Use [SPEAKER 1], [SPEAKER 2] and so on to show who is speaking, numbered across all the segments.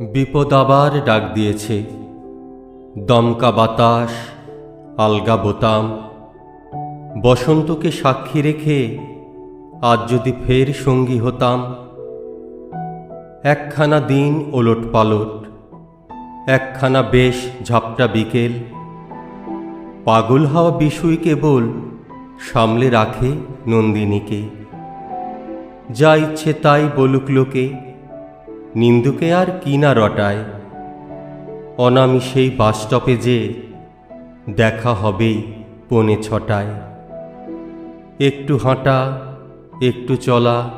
[SPEAKER 1] বিপদ আবার ডাক দিয়েছে। দমকা বাতাস, আলগা বোতাম। বসন্তকে সাক্ষী রেখে আজ যদি ফের সঙ্গী হতাম। একখানা দিন ওলট পালট, একখানা বেশ ঝাপটা বিকেল। পাগল হওয়া বিষয় কেবল সামলে রাখে নন্দিনীকে। যা ইচ্ছে তাই বলুক লোকে নিন্দুকে আর কি না রটায়? অনামি সেই বাসস্টপে যে দেখা হবেই পৌনে ছটায়। একটু হাঁটা, একটু চলা,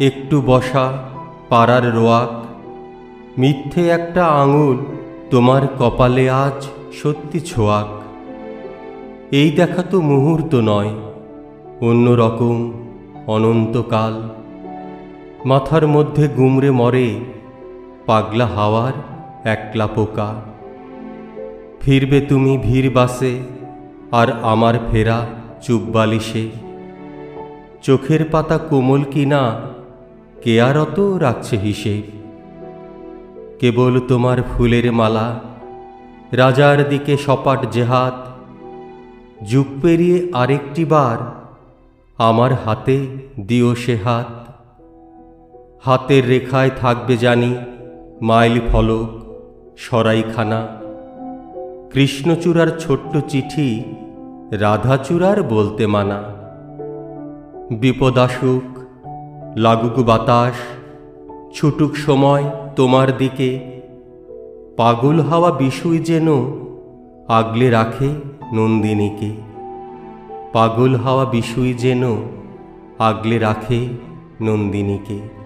[SPEAKER 1] একটু বসা পাড়ার রোয়াক। মিথ্যে একটা আঙুল তোমার কপালে আজ সত্যি ছোয়াক। এই দেখা তো মুহূর্ত নয়, অন্য রকম অনন্তকাল। মাথার মধ্যে গুমরে মরে পাগলা হাওয়ার একলা পোকা ফিরবে তুমি ভিড় বাসে, আর আমার ফেরা চুপ বালিশে। চোখের পাতা কোমল কিনা, কে আর অত রাখছে হিসেব? কেবল তোমার ফুলের মালা, রাজার দিকে সপাট জেহাদ। যুগ পেরিয়ে আরেকটি বার, আমার হাতে দিও সে হাত। হাতের রেখায় থাকবে জানি মাইল ফলক, সরাইখানা। কৃষ্ণচূড়ার ছোট্ট চিঠি রাধাচূড়ার বলতে মানা। বিপদ আসুক লাগুক বাতাস, ছুটুক সময় তোমার দিকে। পাগল হাওয়া বিষয় যেন আগলে রাখে নন্দিনীকে। পাগল হাওয়া বিষয় যেন আগলে রাখে নন্দিনীকে।